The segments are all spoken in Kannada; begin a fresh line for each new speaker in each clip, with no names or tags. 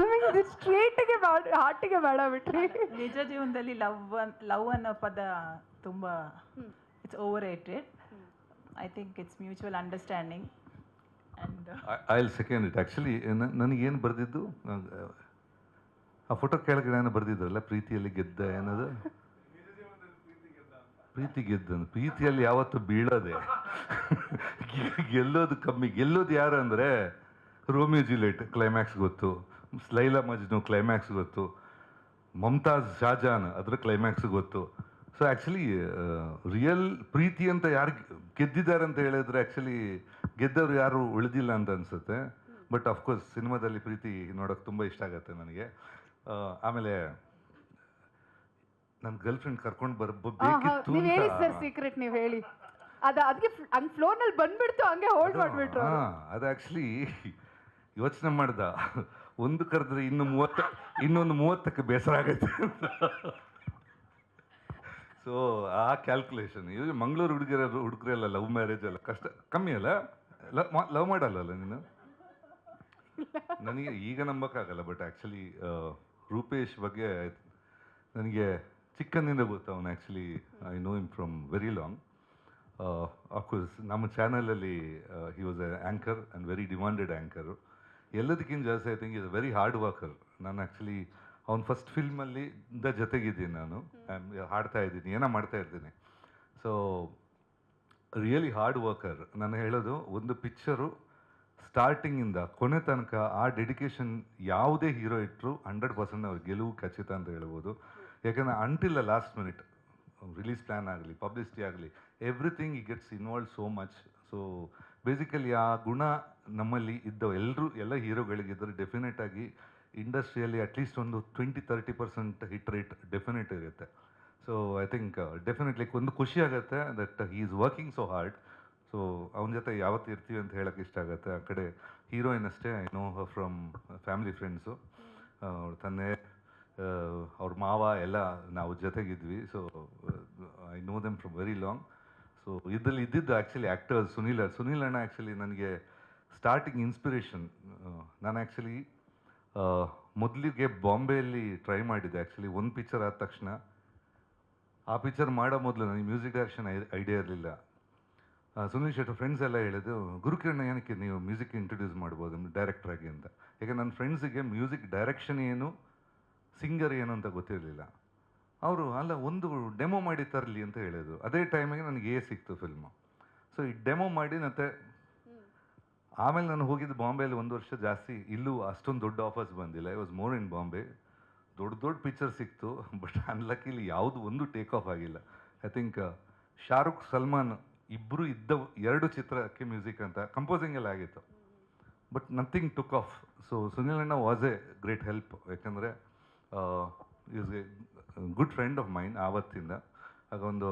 ನಮಗೆ ಇದು ಸ್ಟ್ರೇಟಿಗೆ ಹಾರ್ಟಿಗೆ ಬೇಡ ಬಿಟ್ರಿ
ನಿಜ ಜೀವನದಲ್ಲಿ ಲವ್ ಲವ್ ಅನ್ನೋ ಪದ ತುಂಬ it's overrated I think it's mutual understanding
I will second it actually ನನಗೇನು ಬರೆದಿದ್ದು? ಆ ಫೋಟೋ ಕೆಳಗಡೆ ನಾನು ಬರೆದಿದ್ರಲ್ಲ ಪ್ರೀತಿಯಲ್ಲಿ ಗೆದ್ದ ಏನದು? ಪ್ರೀತಿ ಗೆದ್ದನು ಪ್ರೀತಿಯಲ್ಲಿ ಯಾವತ್ತು ಬೀಳೋದೆ. ಗೆಲ್ಲೋದು ಕಮ್ಮಿ. ಗೆಲ್ಲೋದು ಯಾರು ಅಂದರೆ ರೋಮಿಯೋ ಜುಲಿಯಟ್ ಕ್ಲೈಮ್ಯಾಕ್ಸ್ ಗೊತ್ತು. ಸ್ಲೈಲಾ ಮಜ್ನು ಕ್ಲೈಮ್ಯಾಕ್ಸ್ ಗೊತ್ತು. ಮಮತಾಜ್ ಶಾಜಾನ್ ಅದರ ಕ್ಲೈಮ್ಯಾಕ್ಸ್ ಗೊತ್ತು. ಸೊ ಆ್ಯಕ್ಚುಲಿ ರಿಯಲ್ ಪ್ರೀತಿ ಅಂತ ಯಾರು ಗೆದ್ದಿದ್ದಾರೆ ಅಂತ ಹೇಳಿದ್ರೆ ಆ್ಯಕ್ಚುಲಿ ಗೆದ್ದವರು ಯಾರು ಉಳಿದಿಲ್ಲ ಅಂತ ಅನಿಸುತ್ತೆ. ಬಟ್ ಅಫ್ಕೋರ್ಸ್ ಸಿನಿಮಾದಲ್ಲಿ ಪ್ರೀತಿ ನೋಡೋಕೆ ತುಂಬ ಇಷ್ಟ ಆಗುತ್ತೆ ನನಗೆ. ಆಮೇಲೆ ನನ್ನ ಗರ್ಲ್ ಫ್ರೆಂಡ್ ಕರ್ಕೊಂಡು ಬರ್ಬೇಕಿತ್ತು
ನೀವ್ ಹೇಳಿ ಸರ್ ಸೀಕ್ರೆಟ್ ನೀವು ಹೇಳಿ. ಅದ ಅದಕ್ಕೆ ಹಂಗೆ ಫ್ಲೋರ್ನಲ್ಲಿ ಬಂದ್ಬಿಡ್ತು ಹಂಗೆ ಹೋಲ್ಡ್ ಮಾಡ್ಬಿಟ್ರು
ಅದು ಆ್ಯಕ್ಚುಲಿ ಯೋಚನೆ ಮಾಡ್ದ. ಒಂದು ಕರೆದ್ರೆ ಇನ್ನು ಮೂವತ್ತ, ಇನ್ನೊಂದು ಮೂವತ್ತಕ್ಕೆ ಬೇಸರ ಆಗತ್ತೆ ಅಂತ. ಸೊ ಆ ಕ್ಯಾಲ್ಕುಲೇಷನ್ ಇದು ಮಂಗಳೂರು ಹುಡುಗಿರ ಹುಡುಗರೆಲ್ಲ ಲವ್ ಮ್ಯಾರೇಜ್ ಅಲ್ಲ ಕಷ್ಟ, ಕಮ್ಮಿ ಅಲ್ಲ? ಲವ್ ಮಾಡಲ್ಲ ನೀನು? ನನಗೆ ಈಗ ನಂಬಕ್ಕಾಗಲ್ಲ ಬಟ್ ಆ್ಯಕ್ಚುಲಿ ರೂಪೇಶ್ ಬಗ್ಗೆ ನನಗೆ ಚಿಕ್ಕಂದಿಂದ ಗೊತ್ತು ಅವನು actually I know him from very long of course ನಮ್ಮ ಚಾನಲಲ್ಲಿ he was a anchor and very demanded anchor ಎಲ್ಲದಕ್ಕಿಂತ ಜಾಸ್ತಿ I think is very hard worker ನಾನು ಆ್ಯಕ್ಚುಲಿ ಅವ್ನ ಫಸ್ಟ್ ಫಿಲ್ಮಲ್ಲಿ ಇಂದ ಜೊತೆಗಿದ್ದೀನಿ ನಾನು. ಹಾಡ್ತಾ ಇದ್ದೀನಿ ಏನೋ ಮಾಡ್ತಾ ಇರ್ತೀನಿ. ಸೊ ರಿಯಲಿ ಹಾರ್ಡ್ ವರ್ಕರ್ ನಾನು ಹೇಳೋದು ಒಂದು ಪಿಕ್ಚರು ಸ್ಟಾರ್ಟಿಂಗಿಂದ ಕೊನೆ ತನಕ ಆ ಡೆಡಿಕೇಶನ್ ಯಾವುದೇ ಹೀರೋ ಇಟ್ಟರು ಹಂಡ್ರೆಡ್ ಪರ್ಸೆಂಟ್ ಅವ್ರ ಗೆಲುವು ಖಚಿತ ಅಂತ ಹೇಳ್ಬೋದು. ಯಾಕಂದರೆ until last minute release plan ಆಗಲಿ ಪಬ್ಲಿಸಿಟಿ ಆಗಲಿ everything he gets involve so much so basically ಆ ಗುಣ ನಮ್ಮಲ್ಲಿ ಇದ್ದ ಎಲ್ಲರೂ ಎಲ್ಲ ಹೀರೋಗಳಿಗಿದ್ದರೆ ಡೆಫಿನೆಟ್ ಆಗಿ ಇಂಡಸ್ಟ್ರಿಯಲ್ಲಿ ಅಟ್ಲೀಸ್ಟ್ ಒಂದು twenty thirty percent hit rate definite ಇರುತ್ತೆ. ಸೊ ಐ ಥಿಂಕ್ ಡೆಫಿನೆಟ್ಲಿ ಒಂದು ಖುಷಿ ಆಗುತ್ತೆ that he is working so hard so ಅವನ ಜೊತೆ ಯಾವತ್ತು ಇರ್ತೀವಿ ಅಂತ ಹೇಳಕ್ಕೆ ಇಷ್ಟ ಆಗುತ್ತೆ. ಆ ಕಡೆ ಹೀರೋಯಿನ್ ಅಷ್ಟೇ. I know from family friends ಅವ್ರ ತಂದೆ ಅವ್ರ ಮಾವ ಎಲ್ಲ ನಾವು ಜೊತೆಗಿದ್ವಿ. So I know them from very long so ಇದ್ರಲ್ಲಿ ಇದ್ದಿದ್ದು ಆ್ಯಕ್ಚುಲಿ ಆ್ಯಕ್ಟರ್ಸ್ ಸುನೀಲ್ ಸುನೀಲ್ ಅಣ್ಣ ಆ್ಯಕ್ಚುಲಿ ನನಗೆ ಸ್ಟಾರ್ಟಿಂಗ್ ಇನ್ಸ್ಪಿರೇಷನ್ ನಾನು ಆ್ಯಕ್ಚುಲಿ ಮೊದಲಿಗೆ ಬಾಂಬೆಯಲ್ಲಿ ಟ್ರೈ ಮಾಡಿದ್ದೆ. ಆ್ಯಕ್ಚುಲಿ ಒಂದು ಪಿಕ್ಚರ್ ಆದ ತಕ್ಷಣ. ಆ ಪಿಕ್ಚರ್ ಮಾಡೋ ಮೊದಲು ನನಗೆ ಮ್ಯೂಸಿಕ್ ಡೈರೆಕ್ಷನ್ ಐಡಿಯಾ ಇರಲಿಲ್ಲ. ಸುನೀಲ್ ಶೆಟ್ಟಿ ಫ್ರೆಂಡ್ಸ್ ಎಲ್ಲ ಹೇಳಿದ್ದು ಗುರುಕಿರಣ ಏನಕ್ಕೆ ನೀವು ಮ್ಯೂಸಿಕ್ ಇಂಟ್ರೊಡ್ಯೂಸ್ ಮಾಡ್ಬೋದು ಡೈರೆಕ್ಟರ್ ಆಗಿ? ಅಂತ. ಯಾಕೆ ನನ್ನ ಫ್ರೆಂಡ್ಸಿಗೆ ಮ್ಯೂಸಿಕ್ ಡೈರೆಕ್ಷನ್ ಏನು ಸಿಂಗರ್ ಏನು ಅಂತ ಗೊತ್ತಿರಲಿಲ್ಲ. ಅವರು ಅಲ್ಲ, ಒಂದು ಡೆಮೋ ಮಾಡಿ ತರಲಿ ಅಂತ ಹೇಳಿದ್ರು. ಅದೇ ಟೈಮಿಗೆ ನನಗೆ ಏ ಸಿಕ್ತು ಫಿಲ್ಮು ಸೊ ಈ ಡೆಮೋ ಮಾಡಿ ಮತ್ತೆ ಆಮೇಲೆ ನಾನು ಹೋಗಿದ್ದು ಬಾಂಬೆಯಲ್ಲಿ ಒಂದು ವರ್ಷ ಜಾಸ್ತಿ. ಇಲ್ಲೂ ಅಷ್ಟೊಂದು ದೊಡ್ಡ ಆಫರ್ಸ್ ಬಂದಿಲ್ಲ. I was more in Bombay ದೊಡ್ಡ ದೊಡ್ಡ ಪಿಕ್ಚರ್ ಸಿಕ್ತು ಬಟ್ ಅನ್ಲಕ್ಕಿಲಿ ಯಾವುದು ಒಂದು ಟೇಕ್ ಆಫ್ ಆಗಿಲ್ಲ. ಐ ಥಿಂಕ್ ಶಾರುಖ್, ಸಲ್ಮಾನ್ ಇಬ್ಬರು ಇದ್ದ ಎರಡು ಚಿತ್ರಕ್ಕೆ ಮ್ಯೂಸಿಕ್ ಅಂತ ಕಂಪೋಸಿಂಗ್ ಎಲ್ಲ ಆಗಿತ್ತು. But nothing took off so Sunil ಅಣ್ಣ ವಾಸ್ ಎ ಗ್ರೇಟ್ ಹೆಲ್ಪ್ ಯಾಕಂದರೆ is a good friend of mine ಆವತ್ತಿಂದ. ಆಗ ಒಂದು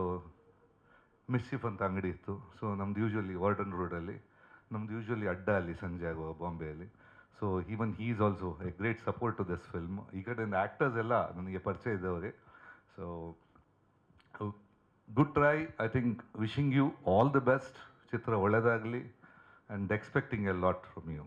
ಮಿಸ್ಚಿಫ್ ಅಂತ ಅಂಗಡಿ ಇತ್ತು. ಸೊ ನಮ್ದು ಯೂಶ್ವಲಿ ವಾರ್ಡನ್ ರೋಡಲ್ಲಿ ನಮ್ದು ಯೂಶ್ವಲಿ ಅಡ್ಡ ಅಲ್ಲಿ ಸಂಜೆ ಆಗುವ ಬಾಂಬೆಯಲ್ಲಿ. So even he is also a great support to this film ಈ ಕಡೆಯಿಂದ ಆ್ಯಕ್ಟರ್ಸ್ ಎಲ್ಲ ನನಗೆ ಪರಿಚಯ ಇದ್ದವ್ರಿ. So good try I think wishing you all the best ಚಿತ್ರ ಒಳ್ಳೆಯದಾಗಲಿ and expecting a lot from you